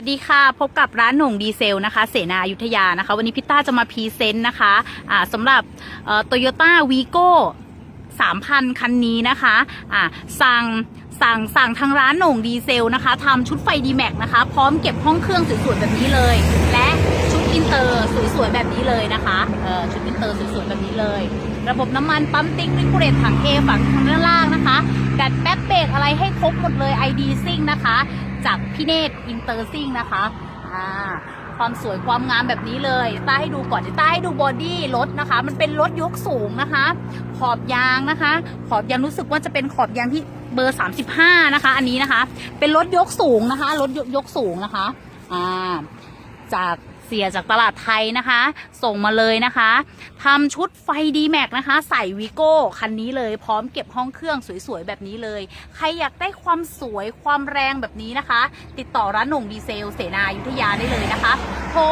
สวัสดีค่ะ พบกับร้านหน่งดีเซลนะคะ เสนาอยุธยานะคะ วันนี้พี่ต้าจะมาพรีเซนต์นะคะอ่าสำหรับโตโยต้าวีโก้3,000คันนี้นะคะอ่าสั่งสั่งสั่งทางร้านหน่งดีเซลนะคะทำชุดไฟดีแม็กนะคะ พร้อมเก็บห้องเครื่องสวยๆแบบนี้เลย และชุดอินเตอร์สวยๆแบบนี้เลยนะคะชุดอินเตอร์สวยๆแบบนี้เลย ระบบน้ำมันปั๊มติ๊กริคูเรตถังเอฝั่งทางด้านล่างนะคะดัดแป๊บเบรกอะไรให้ครบหมดเลย ID ซิ่งนะคะ จากพี่เนตรอินเตอร์ซิ่งนะคะอ่าความสวยความงามแบบนี้เลยต้าให้ดูก่อนเลยวต้าให้ดูบอดี้รถนะคะ มันเป็นรถยกสูงนะคะ ขอบยางนะคะ ขอบยางรู้สึกว่าจะเป็นขอบยางที่เบอร์ 35 นะคะ อันนี้นะคะ เป็นรถยกสูงนะคะ รถยกยกสูงนะคะ อ่า จาก เสียจากตลาดไทยนะคะ ส่งมาเลยนะคะทำชุดไฟดีแม็กนะคะ ใส่วีโก้คันนี้เลยพร้อมเก็บห้องเครื่องสวยๆ แบบนี้เลย ใครอยากได้ความสวยความแรงแบบนี้นะคะ ติดต่อร้านหน่งดีเซล เสนายุธยาได้เลยนะคะ โทร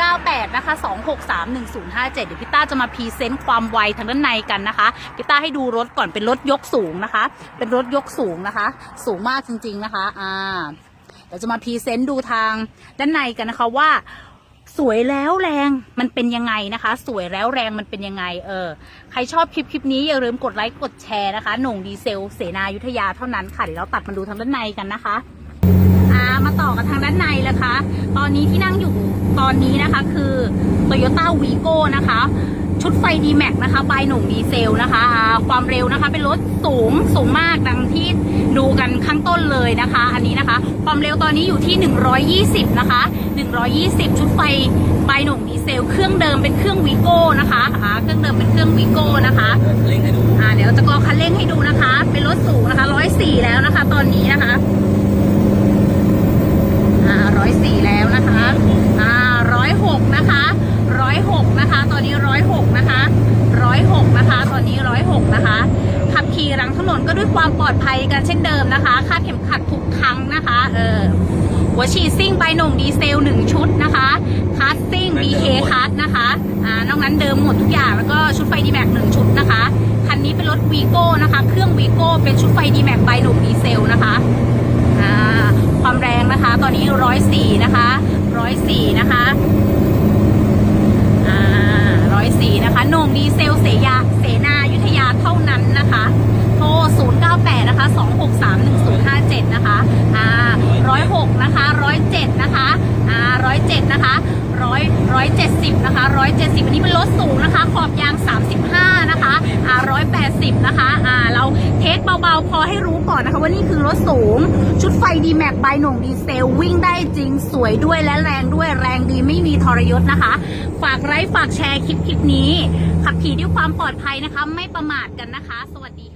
098 นะคะ 263 1057 เดี๋ยวพี่ต้าจะมาพรีเซนต์ความไวทางด้านในกันนะคะพี่ต้าให้ดูรถก่อนเป็นรถยกสูงนะคะ เป็นรถยกสูงนะคะ สูงมากจริงๆนะคะอ่าเดี๋ยวจะมาพรีเซนต์ดูทางด้านในกันนะคะว่า สวยแล้วแรงมันเป็นยังไงนะคะ สวยแล้วแรงมันเป็นยังไง เออ ใครชอบคลิปคลิปนี้อย่าลืมกดไลค์กดแชร์นะคะหน่งดีเซลเสนายุทธยาเท่านั้นค่ะเดี๋ยวเราตัดมาดูทางด้านในกันนะคะอ่ามาต่อกันทางด้านในนะคะ ตอนนี้ที่นั่งอยู่ตอนนี้นะคะ คือ Toyota v i g o นะคะ ชุดไฟ d m a x นะคะใบหนุ่มดีเซลนะคะ ความเร็วนะคะ เป็นรถสูงสูงมากดังที่างต้นเลยนะคะ อันนี้นะคะ ความเร็วตอนนี้อยู่ที่ 120 นะคะ 120 ชุดไฟใบหนุ่มดีเซล เครื่องเดิมเป็นเครื่องวีโก้นะคะอ่าเครื่องเดิมเป็นเครื่องวีโก้นะคะเล่งให้ดูอ่าเดี๋ยวจะกอคันเร่งให้ดูนะคะ เป็นรถสูงนะคะ 104 แล้วนะคะ ตอนนี้นะคะ อ่าร้อยสี่แล้วนะคะ อ่าร้อยหกนะคะร้อยหกนะคะ ตอนนี้ร้อยหกนะคะร้อยหกนะคะ ตอนนี้ร้อยหกนะคะ ขับขี่ หลังถนนก็ด้วยความปลอดภัยกันเช่นเดิมนะคะคาดเข็มขัดทุกครั้งนะคะ เออหัวฉีดซิ่งใบหน่งดีเซลหนึ่งชุดนะคะคัสซิ่ง BK คัสนะคะอ่านอกนั้นเดิมหมดทุกอย่างแล้วก็ชุดไฟดีแม็กหนึ่งชุดนะคะ คันนี้เป็นรถวีโก้นะคะ เครื่องวีโก้เป็นชุดไฟดีแม็กใบหน่งดีเซลนะคะอ่าความแรงนะคะ ตอนนี้ร้อยสี่นะคะร้อยสี่นะคะอ่าร้อยสี่นะคะโหนงดีเซลเสยาเสนายุทธยาเท่านั้นนะคะโทรศูนย์เก้าแปดนะคะสองหกสามหนึ่งศู นะคะอ่าร้อยหกนะคะร้อยเจ็ดนะคะอ่าร้อยเจ็ดนะคะร้อยร้อยเจ็ดสิบนะคะร้อยเจ็ดสิบอันนี้เป็นรถสูงนะคะ ขอบยางสามสิบห้านะคะอ่าร้อยแปดสิบนะคะอ่าเราเทสเบาๆ พอให้รู้ก่อนนะคะว่านี่คือรถสูง ชุดไฟดีแม็กใบหน่งดีเซลวิ่งได้จริงสวยด้วยและแรงด้วยแรงดีไม่มีทรยศนะคะ ฝากไลค์ฝากแชร์คลิปคลิปนี้ ขับขี่ด้วยความปลอดภัยนะคะ ไม่ประมาทกันนะคะ สวัสดีค่ะ